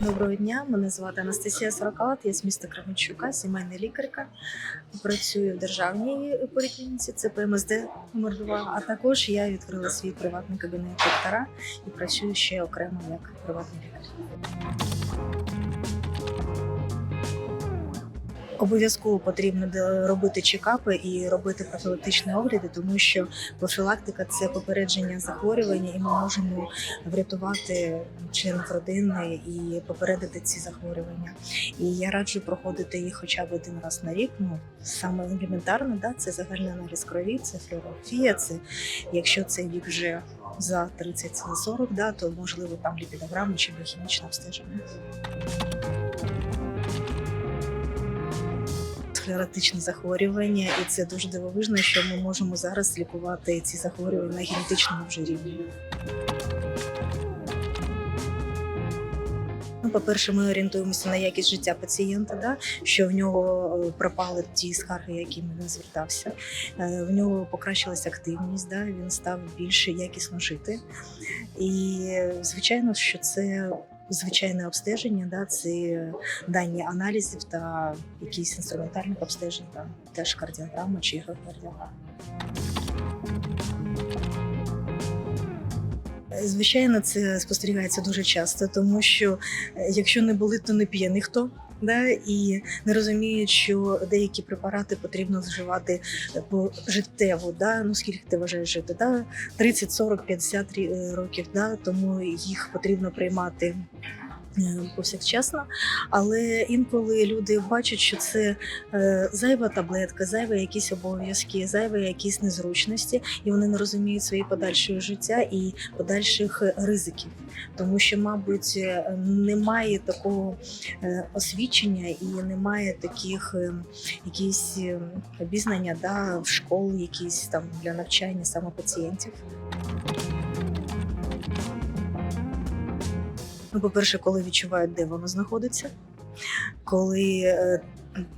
Доброго дня, мене звати Анастасія Сорокалат, я з міста Кременчука, сімейна лікарка. Працюю в державній поліклініці, це ПМСД номер 2 А також я відкрила свій приватний кабінет доктора і працюю ще окремо як приватний лікар. Обов'язково потрібно робити чекапи і робити профілактичні огляди, тому що профілактика це попередження захворювання, і ми можемо врятувати членів родини і попередити ці захворювання. І я раджу проходити їх хоча б один раз на рік. Ну саме елементарно, да, це загальний аналіз крові, це флюорографія, це якщо цей вік вже за 30-40, да, то можливо там ліпідограма чи біохімічне обстеження. Склеротичне захворювання, і це дуже дивовижно, що ми можемо зараз лікувати ці захворювання на генетичному вже рівні. Ну, по-перше, ми орієнтуємося на якість життя пацієнта, да? що в нього е, пропали ті скарги, які він звертався. Е, В нього покращилася активність, да? він став більше якісно жити. І звичайно, що це звичайне обстеження, да? це дані аналізів та якісь інструментальних обстежень, там теж кардіограма чи ехокардіограма. Звичайно, це спостерігається дуже часто, тому що е, якщо не болить, то не п'є ніхто. Да, і не розуміють, що деякі препарати потрібно вживати по життєво. да, ну скільки ти вважаєш жити, да, 30, 40, 50 рі- е, років, да, тому їх потрібно приймати е, повсякчасно. Але інколи люди бачать, що це е, зайва таблетка, зайві якісь обов'язки, зайві якісь незручності, і вони не розуміють свої подальшого життя і подальших ризиків, тому що, мабуть, е, немає такого е, освічення і немає таких якісь обізнання да, в школу, якісь там для навчання саме пацієнтів. Ну, по-перше, коли відчувають, де воно знаходиться, коли е,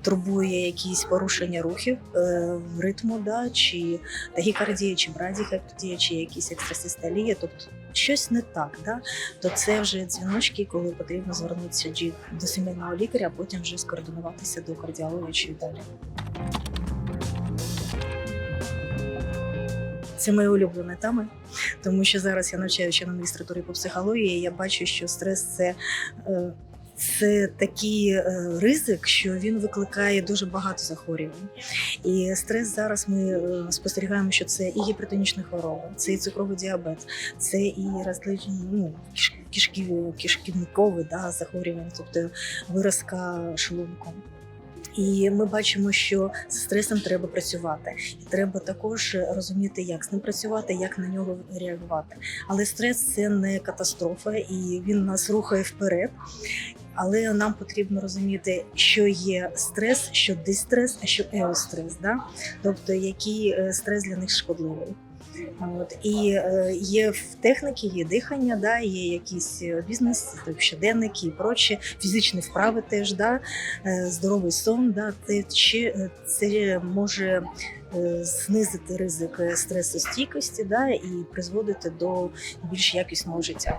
турбує якісь порушення рухів е, ритму, да, чи тахікардія, чи брадікардія, чи якісь екстрасистолія, тобто щось не так, да, то це вже дзвіночки, коли потрібно звернутися до сімейного лікаря, а потім вже скоординуватися до кардіолога чи далі. Це мої улюблені теми, тому що зараз я навчаю ще на магістратурі по психології. і Я бачу, що стрес це. е, Це такий е, ризик, що він викликає дуже багато захворювань. І стрес зараз ми е, спостерігаємо, що це і гіпертонічна хвороба, це і цукровий діабет, це і розличні ну, киш- кишків, кишківникові да, захворювання, тобто виразка шлунку. І ми бачимо, що з стресом треба працювати, і треба також розуміти, як з ним працювати, як на нього реагувати. Але стрес це не катастрофа, і він нас рухає вперед. Але нам потрібно розуміти, що є стрес, що дистрес, а що еострес, да? тобто який е, стрес для них шкодливий. От і е, є техніки, є дихання, да, є якісь е, бізнес, тобто щоденники і прочі, фізичні вправи теж, да, е, здоровий сон, да, це, чи, це може е, знизити ризик е, стресостійкості да, і призводити до більш якісного життя.